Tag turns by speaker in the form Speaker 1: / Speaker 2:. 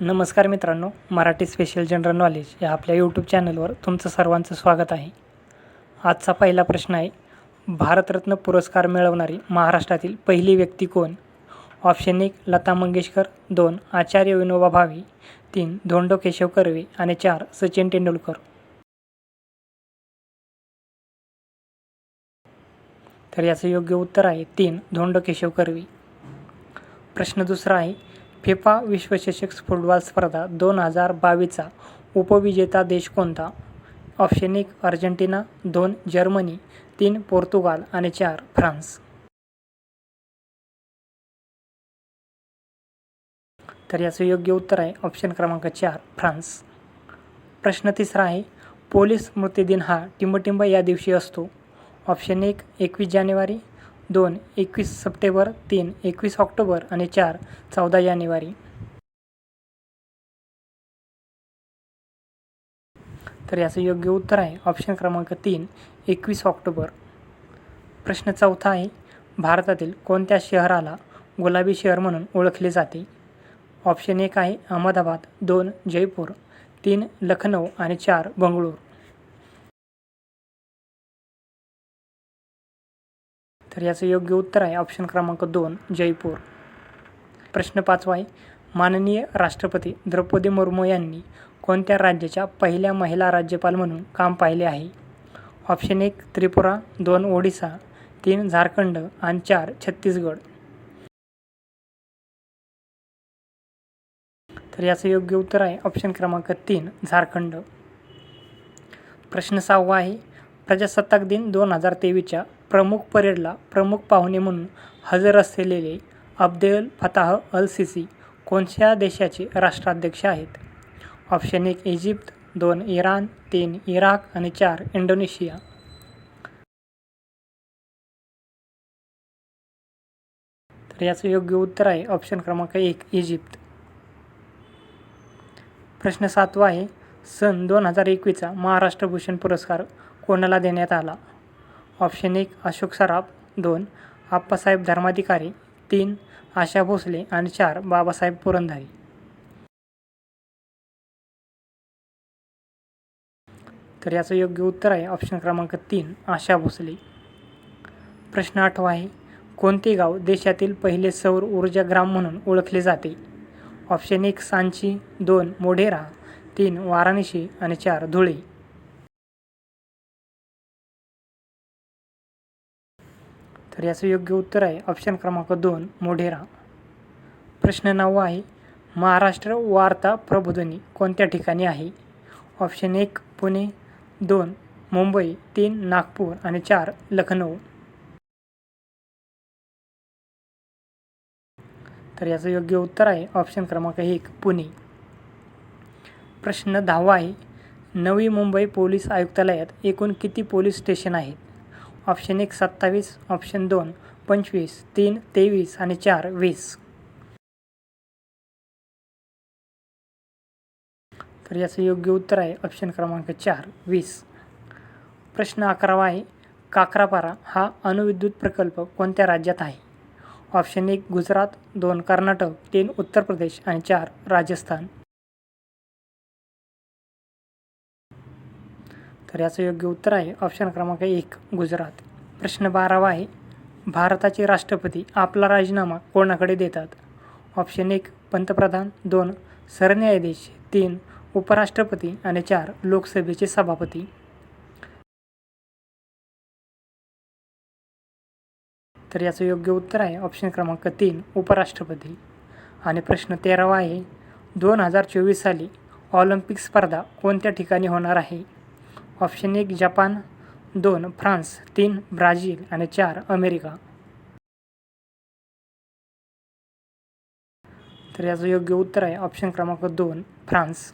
Speaker 1: नमस्कार मित्रांनो Marathi special general knowledge या आपल्या यूट्यूब चॅनलवर तुमचं सर्वांचं स्वागत आहे. आजचा पहिला प्रश्न आहे भारतरत्न पुरस्कार मिळवणारी महाराष्ट्रातील पहिली व्यक्ती कोण? ऑप्शन एक लता मंगेशकर दोन आचार्य विनोबा भावे तीन धोंडो केशव कर्वे आणि चार सचिन तेंडुलकर. तर याचं योग्य उत्तर आहे तीन धोंडो केशव कर्वे. प्रश्न दुसरा आहे फिफा विश्वचषक फुटबॉल स्पर्धा दोन हजार बावीसचा उपविजेता देश कोणता? ऑप्शन एक अर्जेंटिना दोन जर्मनी तीन पोर्तुगाल आणि चार फ्रान्स. तर याचं योग्य उत्तर आहे ऑप्शन क्रमांक चार फ्रान्स. प्रश्न तिसरा आहे पोलीस स्मृतिदिन हा टिंबटिंब या दिवशी असतो. ऑप्शन एक एकवीस जानेवारी दोन एकवीस सप्टेंबर तीन एकवीस ऑक्टोबर आणि चार चौदा जानेवारी. तर याचं योग्य उत्तर आहे ऑप्शन क्रमांक तीन एकवीस ऑक्टोबर. प्रश्न चौथा आहे भारतातील कोणत्या शहराला गुलाबी शहर म्हणून ओळखले जाते? ऑप्शन एक आहे अहमदाबाद दोन जयपूर तीन लखनौ आणि चार बंगळूर. तर याचं योग्य उत्तर आहे ऑप्शन क्रमांक दोन जयपूर. प्रश्न पाचवा आहे माननीय राष्ट्रपती द्रौपदी मुर्मू यांनी कोणत्या राज्याच्या पहिल्या महिला राज्यपाल म्हणून काम पाहिले आहे? ऑप्शन एक त्रिपुरा दोन ओडिसा तीन झारखंड आणि चार छत्तीसगड. तर याचं योग्य उत्तर आहे ऑप्शन क्रमांक तीन झारखंड. प्रश्न सहावा आहे प्रजासत्ताक दिन दोन हजार तेवीसच्या प्रमुख परेडला प्रमुख पाहुणे म्हणून हजर असलेले अब्देल फताह अल सिसी कोणत्या देशाचे राष्ट्राध्यक्ष आहेत? ऑप्शन एक इजिप्त दोन इराण तीन इराक आणि चार इंडोनेशिया. तर याचं योग्य उत्तर आहे ऑप्शन क्रमांक एक इजिप्त. प्रश्न सातवा आहे सन दोन हजार एकवीसचा महाराष्ट्र भूषण पुरस्कार कोणाला देण्यात आला? ऑप्शन एक अशोक सराफ दोन आप्पासाहेब धर्माधिकारी तीन आशा भोसले आणि चार बाबासाहेब पुरंदरे. तर याचं योग्य उत्तर आहे ऑप्शन क्रमांक तीन आशा भोसले. प्रश्न आठवा आहे कोणते गाव देशातील पहिले सौर ऊर्जा ग्राम म्हणून ओळखले जाते? ऑप्शन एक सांची दोन मोढेरा तीन वाराणसी आणि चार धुळे. तर याचं योग्य उत्तर आहे. ऑप्शन क्रमांक दोन मोढेरा. प्रश्न नववा आहे महाराष्ट्र वार्ता प्रबोधनी कोणत्या ठिकाणी आहे? ऑप्शन एक पुणे. दोन मुंबई. तीन नागपूर. आणि चार लखनौ तर याचं योग्य उत्तर आहे. ऑप्शन क्रमांक एक पुणे. प्रश्न दहावा आहे नवी मुंबई पोलीस आयुक्तालयात एकूण किती पोलीस स्टेशन आहेत? ऑप्शन एक सत्तावीस ऑप्शन दोन पंचवीस तीन तेवीस आणि चार वीस. तर याचं योग्य उत्तर आहे ऑप्शन क्रमांक चार वीस. प्रश्न अकरावा आहे काकरापारा हा अणुविद्युत प्रकल्प कोणत्या राज्यात आहे? ऑप्शन एक गुजरात दोन कर्नाटक तीन उत्तर प्रदेश आणि चार राजस्थान. तर याचं योग्य उत्तर आहे. ऑप्शन क्रमांक एक गुजरात. प्रश्न बारावा आहे. भारताचे राष्ट्रपती आपला राजीनामा कोणाकडे देतात? ऑप्शन एक पंतप्रधान. दोन सरन्यायाधीश. तीन उपराष्ट्रपती. आणि चार लोकसभेचे सभापती. तर याचं योग्य उत्तर आहे. ऑप्शन क्रमांक तीन उपराष्ट्रपती. आणि प्रश्न तेरावा आहे. दोन हजार चोवीस साली ऑलिम्पिक स्पर्धा कोणत्या ठिकाणी होणार आहे? ऑप्शन एक जपान. दोन फ्रान्स. तीन ब्राझील. आणि चार अमेरिका. तर याचं योग्य उत्तर आहे ऑप्शन क्रमांक दोन फ्रान्स.